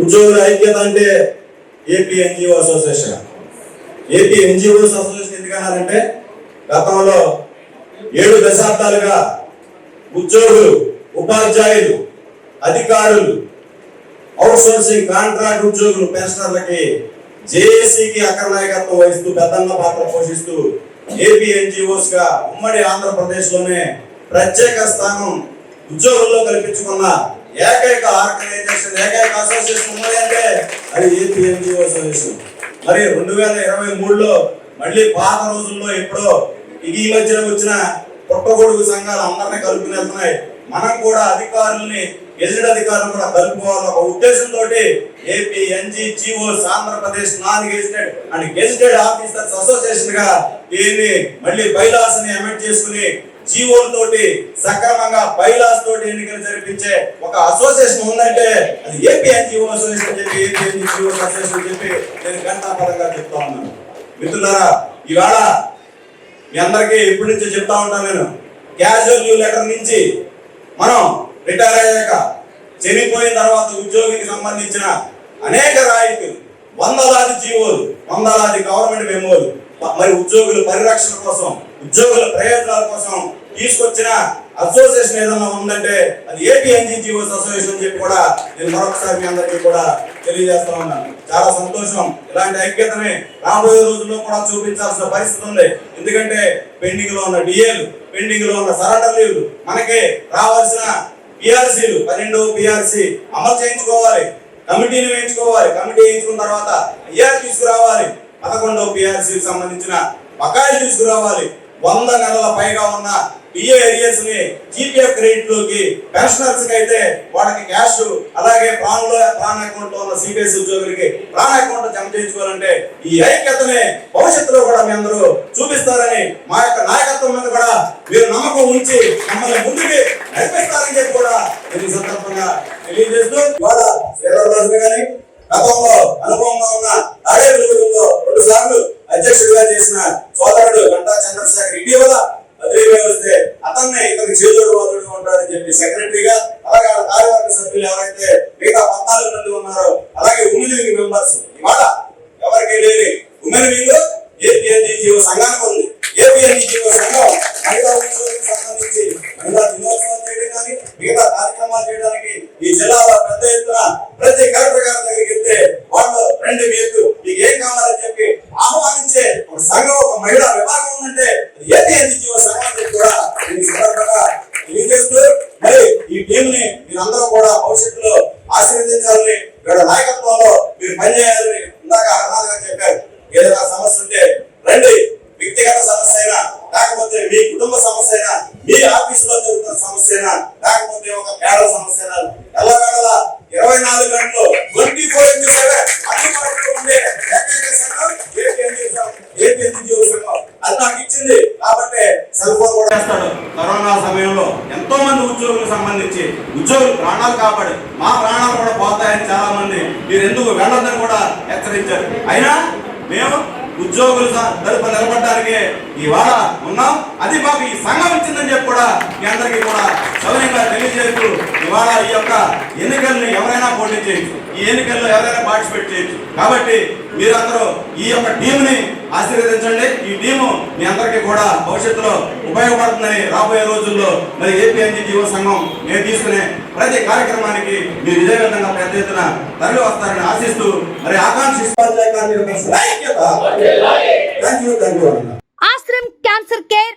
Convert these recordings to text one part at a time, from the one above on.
ఉద్యోగుల ఐక్యత అంటే AP NGO association AP NGOs association ఎందుకన్నారంటే గతంలో ఏడు దశాబ్దాలుగా ఉద్యోగులు ఉపాధ్యాయులు అధికారులు అవుట్ సోర్సింగ్ కాంట్రాక్ట్ ఉద్యోగులు పెన్షనర్లకి జేఏసీకి అగ్రనాయకత్వం వహిస్తూ పెద్దన్న పాత్ర పోషిస్తూ ఏపీ ఎన్జిఓస్గా ఉమ్మడి ఆంధ్రప్రదేశ్లోనే ప్రత్యేక స్థానం ఉద్యోగుల్లో కల్పించుకున్న ఏకైక ఆర్గనైజేషన్ ఏకైక అసోసియేషన్ ఉన్నది అంటే అది ఏపీ ఎన్జిఓ అసోసియేషన్. మరి రెండు వేల ఇరవై మూడులో మళ్ళీ పాత రోజుల్లో ఎప్పుడో ఈ మధ్యన వచ్చిన పుట్టగొడుగు సంఘాలు అందరినీ కలుపుకుని వెళ్తున్నాయి. మనం కూడా అధికారుల్ని గెజిట్ అధికారులు కూడా కలుపుకోవాలన్న ఒక ఉద్దేశంతో AP NG GOs Andhra Pradesh non gazetted and gazetted officers అసోసియేషన్గా దీన్ని మళ్ళీ బైలాస్ని అమెండ్ చేసుకుని జీవోలతోటి సక్రమంగా బైలాస్ తోటి ఎన్నికలు జరిపించే ఒక అసోసియేషన్ ఉందంటే అది ఏపీ ఎన్జిఓ అసోసియేషన్ చెప్పి ఏపీ జీవో అసోసియేషన్ చెప్పి నేను ఘంటాపరంగా చెప్తా ఉన్నాను. మిత్రులారా ఇవాళ మీ అందరికీ ఇప్పటి నుంచి చెప్తా ఉంటాను నేను. క్యాజువల్ లీవ్ లెటర్ నుంచి మనం రిటైర్ అయ్యాక చనిపోయిన తర్వాత ఉద్యోగికి సంబంధించిన అనేక రాయితీలు వందలాది జీవోలు వందలాది గవర్నమెంట్ మెమోలు మరి ఉద్యోగుల పరిరక్షణ కోసం ఉద్యోగుల ప్రయోజనాల కోసం తీసుకొచ్చిన అసోసియేషన్ ఏదైనా ఉందంటే అది ఏపీ ఎన్జిఓస్ అసోసియేషన్ చెప్పి కూడా నేను మరొకసారి మీ అందరికీ కూడా తెలియజేస్తా ఉన్నాను. చాలా సంతోషం. ఇలాంటి ఐక్యతని రాబోయే రోజుల్లో కూడా చూపించాల్సిన పరిస్థితి ఉంది. ఎందుకంటే పెండింగ్లో ఉన్న డిఏలు పెండింగ్లో ఉన్న సరెండర్ లీవ్లు మనకి రావాల్సిన పిఆర్సీలు పన్నెండు పిఆర్సీ అమలు చేయించుకోవాలి. కమిటీని వేయించుకోవాలి. కమిటీ వేయించుకున్న తర్వాత ఐఆర్ తీసుకురావాలి. పదకొండవ పిఆర్సీకి సంబంధించిన బకాయిలు తీసుకురావాలి. వంద నెలల పైగా ఉన్న పిఏ ఏరియర్స్ని జీపీఎఫ్ క్రెడిట్లోకి పెన్షనర్స్కి అయితే వాళ్ళకి క్యాష్ అలాగే ప్రాణ్ ప్రాణ అకౌంట్లో ఉన్న సిపిఎస్ ఉద్యోగులకి ప్రాణ అకౌంట్ జమ చేయించుకోవాలంటే ఈ ఐక్యతని భవిష్యత్తులో కూడా మీ అందరూ చూపిస్తారని మా యొక్క నాయకత్వం మీద కూడా మీరు నమ్మకం ఉంచి మమ్మల్ని ముందుకి నడిపిస్తారని చెప్పి కూడా నేను సందర్భంగా తెలియజేస్తూ ఇవాళ శ్రీరాజు గారి గతంలో అనుభవంగా ఉన్న ఆడేపల్లిగూడెంలో రెండు సార్లు అధ్యక్షుడిగా చేసిన సోదరుడు గంటా చంద్రశేఖర్ ఇటీవల బదిలీగా వస్తే అతన్నే ఇతని చేదోడు వాదుడుగా ఉంటాడని చెప్పి సెక్రటరీగా అలాగే వాళ్ళ కార్యవర్గ సభ్యులు ఎవరైతే మిగతా పద్నాలుగు మంది ఉన్నారో అలాగే ఉమెన్ వింగ్ మెంబర్స్ ఇవాళ ఎవరికి లేని ఉమెన్ వింగ్ ఏపీఎన్జీఓ సంఘానికి ఉంది. ఏపీఎన్జీఓ సంఘం మహిళా ఉద్యోగులకు సంబంధించి మహిళా దినోత్సవం చేయడం కానీ మిగతా కార్యక్రమాలు చేయడానికి ఈ జిల్లాలో పెద్ద ఎత్తున ప్రతి కలెక్టర్ గారి దగ్గరికి వెళ్తే వాళ్ళు రెండు మీకు కూడా భవిష్యత్తులో ఆశీర్వదించాలని వీళ్ళ నాయకత్వంలో మీరు పనిచేయాలని ఇందాక హర్నాథ్ గారు చెప్పారు. ఏదైనా సమస్య ఉంటే రండి. వ్యక్తిగత సమస్య అయినా లేకపోతే మీ కుటుంబ సమస్య అయినా మీ ఆఫీసులో జరుగుతున్న సమస్య అయినా లేకపోతే ఒక పేద సమస్య అయినా సంబంధించి ఉద్యోగులు ప్రాణాలు కాపాడు మా ప్రాణాలు కూడా పోతాయని చాలా మంది మీరు ఎందుకు వెళ్ళొద్దని కూడా హెచ్చరించారు. అయినా మేము ఉద్యోగులు తరపు నిలబడడానికి ఇవాళ ఉన్నాం. అది మాకు ఈ సంఘం ఇచ్చిందని మీ అందరికీ కూడా సౌర్యంగా తెలియజేస్తూ ఇవాళ ఈ యొక్క ఎన్నికల్ని ఎవరైనా పోటీ చేయొచ్చు. ఈ ఎన్నికల్లో ఎవరైనా పార్టిసిపేట్ చేయొచ్చు. కాబట్టి మీరందరూ ఈ యొక్క టీంని ఆశీర్వదించండి. ఈ టీము మీ అందరికీ కూడా భవిష్యత్తులో ఉపయోగపడుతుందని రాబోయే రోజుల్లో మరి ఏపీఎన్జీ జీవో సంఘం నేను తీసుకునే ప్రతి కార్యక్రమానికి మీరు విజయవంతంగా పెద్ద ఎత్తున తరలి వస్తారని ఆశిస్తూ మరి ఆకాంక్షిస్తూ Ashram cancer care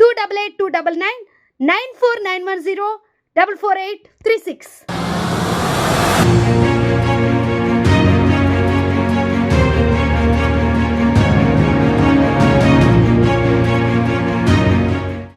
two double eight two double nine nine four nine one zero double four eight three six